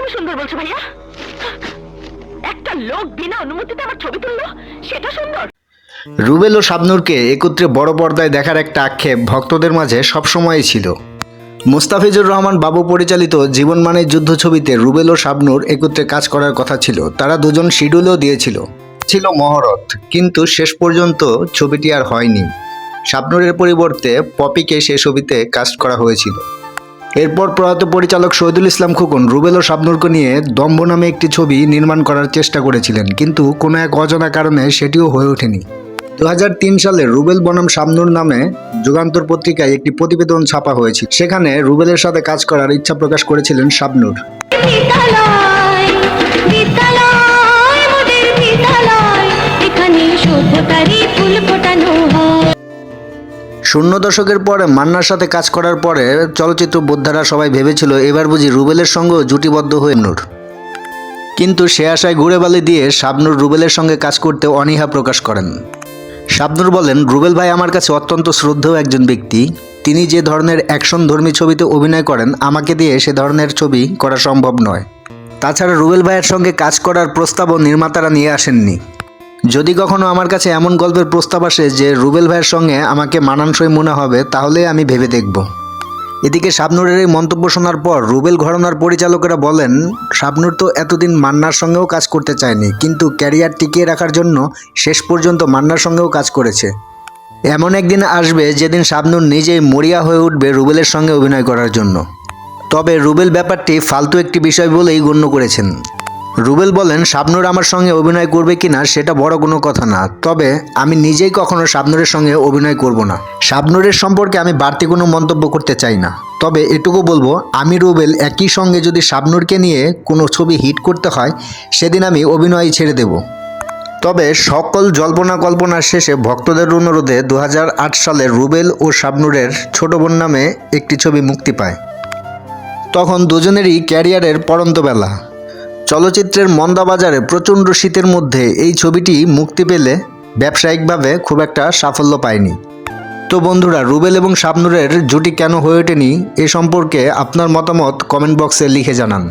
তুমি সুন্দর বলছো ভাইয়া। একটা লোক বিনা অনুমতিতে আমার ছবি তুললো, সেটা সুন্দর। রুবেল ও শাবনুরকে একত্রে বড় পর্দায় দেখার একটা আক্ষেপ ভক্তদের মাঝে সবসময়ই ছিল। মুস্তাফিজুর রহমান বাবু পরিচালিত জীবন মানের যুদ্ধ ছবিতে রুবেল ও শাবনুর একত্রে কাজ করার কথা ছিল। তারা দুজন শিডিউলও দিয়েছিল। ছিল মহরত, কিন্তু শেষ পর্যন্ত ছবিটি আর হয়নি। শাবনুরের পরিবর্তে পপিকে সে ছবিতে কাস্ট করা হয়েছিল। এরপর প্রয়াত পরিচালক শহীদুল ইসলাম খোকন, রুবেল ও শাবনুরকে নিয়ে দম্ভ নামে একটি ছবি নির্মাণ করার চেষ্টা করেছিলেন, কিন্তু কোনো এক অজানা কারণে সেটিও হয়ে ওঠেনি। দু হাজার তিন সালে রুবেল বনাম শাবনুর নামে যুগান্তর পত্রিকায় একটি প্রতিবেদন ছাপা হয়েছিল সেখানে রুবেলের সাথে কাজ করার ইচ্ছা প্রকাশ করেছিলেন শাবনুর। ফুল ফোটানো শূন্য দশকের পরে মান্নার সাথে কাজ করার পরে চলচ্চিত্র বোদ্ধারা সবাই ভেবেছিল এবার বুঝি রুবেলের সঙ্গেও জুটিবদ্ধ হয়ে নূর। কিন্তু সে আশায় ঘুরে বালি দিয়ে শাবনুর রুবেলের সঙ্গে কাজ করতে অনীহা প্রকাশ করেন। শাবনুর বলেন, রুবেল ভাই আমার কাছে অত্যন্ত শ্রদ্ধেয় একজন ব্যক্তি। তিনি যে ধরনের অ্যাকশন ধর্মী ছবিতে অভিনয় করেন, আমাকে দিয়ে সে ধরনের ছবি করা সম্ভব নয়। তাছাড়া রুবেল ভাইয়ের সঙ্গে কাজ করার প্রস্তাবও নির্মাতারা নিয়ে আসেননি। যদি কখনো আমার কাছে এমন গল্পের প্রস্তাব আসে যে রুবেল ভাইয়ের সঙ্গে আমাকে মানানসই মনে হবে, তাহলে আমি ভেবে দেখব। এদিকে শাবনুরের এই মন্তব্য শোনার পর রুবেল ঘরনার পরিচালকেরা বলেন, শাবনুর তো এতদিন মান্নার সঙ্গেও কাজ করতে চায়নি, কিন্তু ক্যারিয়ার টিকিয়ে রাখার জন্য শেষ পর্যন্ত মান্নার সঙ্গেও কাজ করেছে। এমন একদিন আসবে যেদিন শাবনুর নিজেই মরিয়া হয়ে উঠবে রুবেলের সঙ্গে অভিনয় করার জন্য। তবে রুবেল ব্যাপারটি ফালতু একটি বিষয় বলেই গণ্য করেছেন। রুবেল বলেন, শাবনুর আমার সঙ্গে অভিনয় করবে কিনা সেটা বড় কোনো কথা না, তবে আমি নিজেই কখনো শাবনুরের সঙ্গে অভিনয় করব না। শাবনুরের সম্পর্কে আমি বাড়তি কোনো মন্তব্য করতে চাই না। তবে এটুকু বলব, আমি রুবেল একই সঙ্গে যদি শাবনুরকে নিয়ে কোনো ছবি হিট করতে হয়, সেদিন আমি অভিনয় ছেড়ে দেব। তবে সকল জল্পনা কল্পনার শেষে ভক্তদের অনুরোধে দু হাজার আট সালে রুবেল ও শাবনুরের ছোট বোন নামে একটি ছবি মুক্তি পায়। তখন দুজনেরই ক্যারিয়ারের পরন্ত বেলা। চলচ্চিত্রের মন্দা বাজারে প্রচণ্ড শীতের মধ্যে এই ছবিটি মুক্তি পেলে ব্যবসায়িকভাবে খুব একটা সাফল্য পায়নি। তো বন্ধুরা, রুবেল এবং শাবনুরের জুটি কেন হয়ে ওঠেনি এ সম্পর্কে আপনার মতামত কমেন্ট বক্সে লিখে জানান।